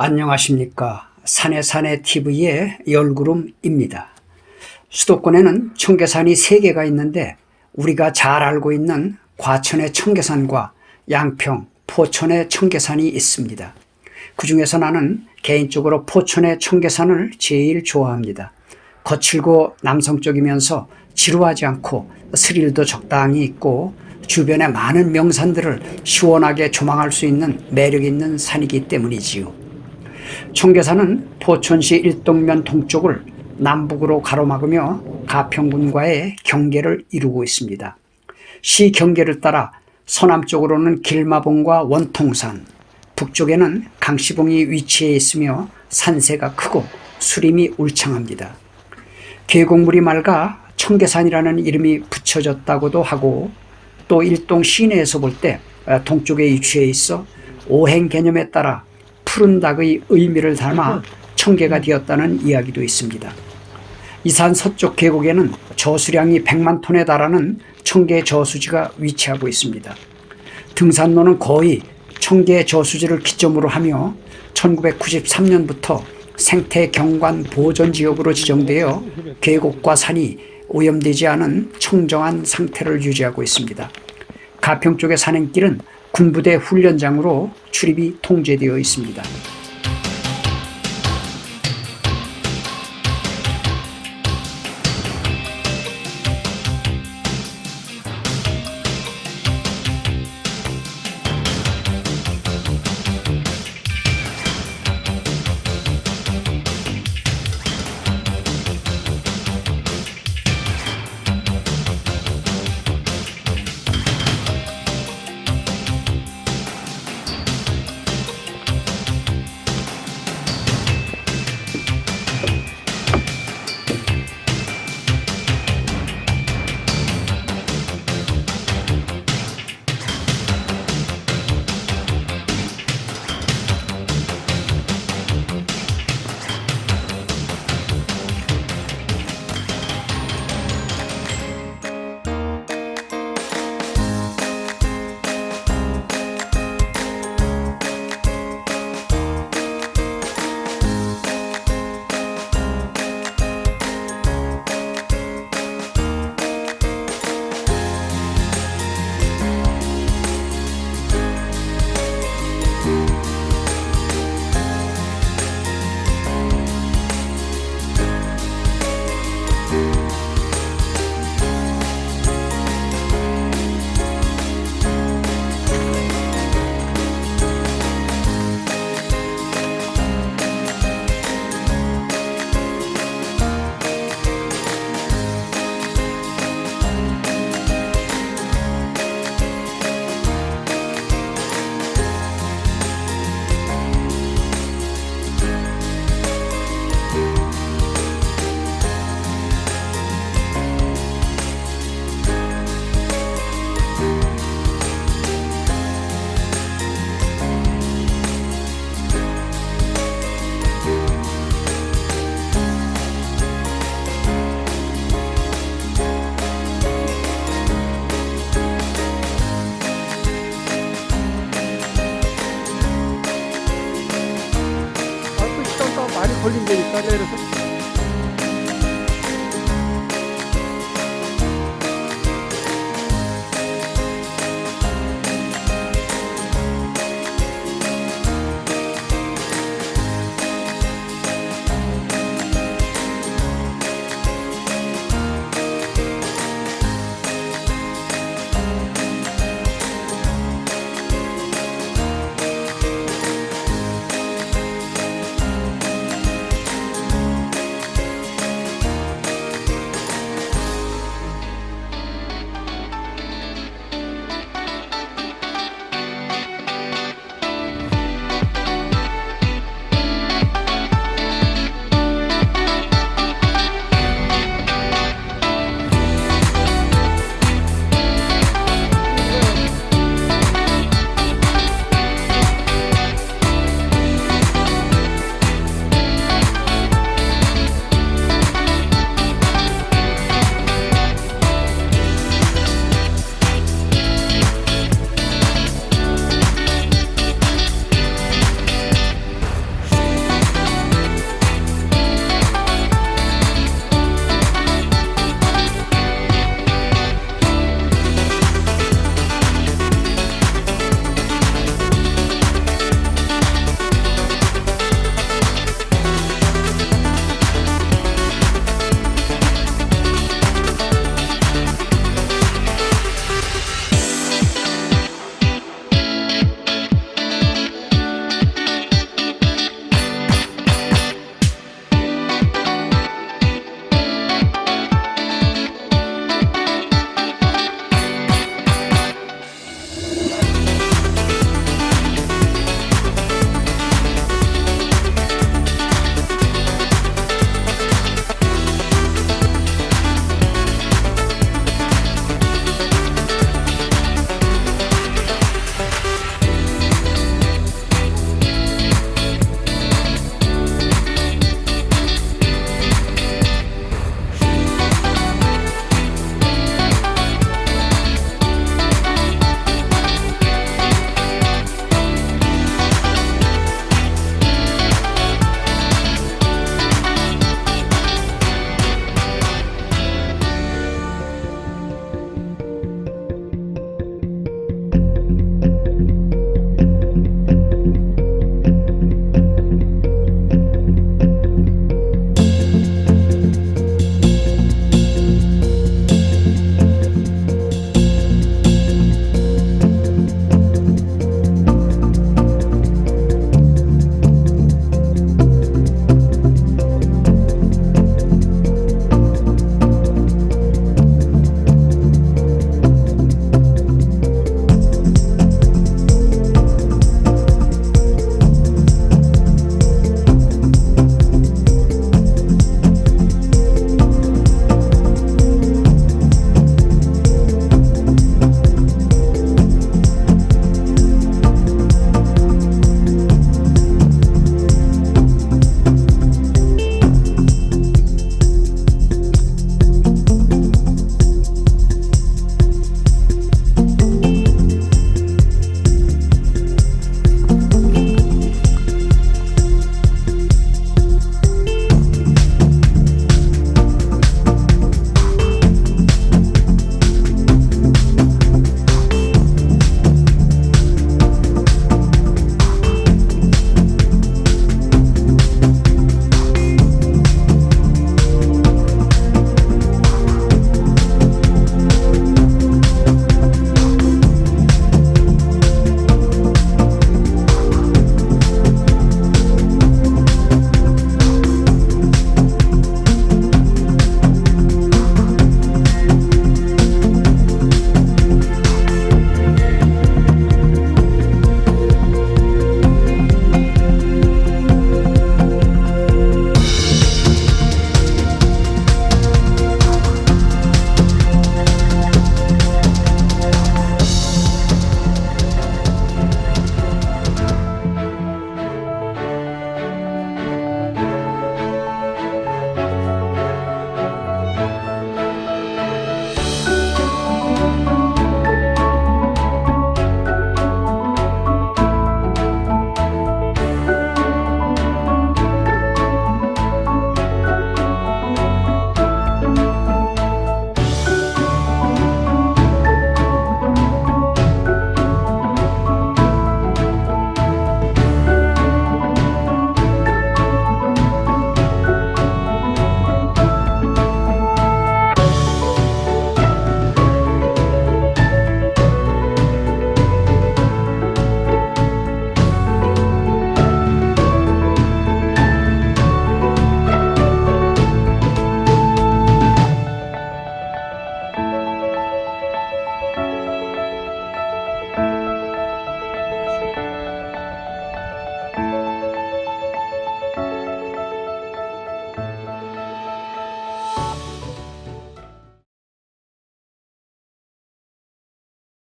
안녕하십니까. 산해산해 TV의 열구름입니다. 수도권에는 청계산이 세개가 있는데 우리가 잘 알고 있는 과천의 청계산과 양평, 포천의 청계산이 있습니다. 그 중에서 나는 개인적으로 포천의 청계산을 제일 좋아합니다. 거칠고 남성적이면서 지루하지 않고 스릴도 적당히 있고 주변에 많은 명산들을 시원하게 조망할 수 있는 매력 있는 산이기 때문이지요. 청계산은 포천시 일동면 동쪽을 남북으로 가로막으며 가평군과의 경계를 이루고 있습니다. 시 경계를 따라 서남쪽으로는 길마봉과 원통산, 북쪽에는 강시봉이 위치해 있으며 산세가 크고 수림이 울창합니다. 계곡물이 맑아 청계산이라는 이름이 붙여졌다고도 하고 또 일동 시내에서 볼 때 동쪽에 위치해 있어 오행 개념에 따라 푸른 닭의 의미를 담아 청계가 되었다는 이야기도 있습니다. 이산 서쪽 계곡에는 저수량이 100만 톤에 달하는 청계 저수지가 위치하고 있습니다. 등산로는 거의 청계 저수지를 기점으로 하며 1993년부터 생태 경관 보존 지역으로 지정되어 계곡과 산이 오염되지 않은 청정한 상태를 유지하고 있습니다. 가평 쪽의 산행길은 군부대 훈련장으로 출입이 통제되어 있습니다. 아그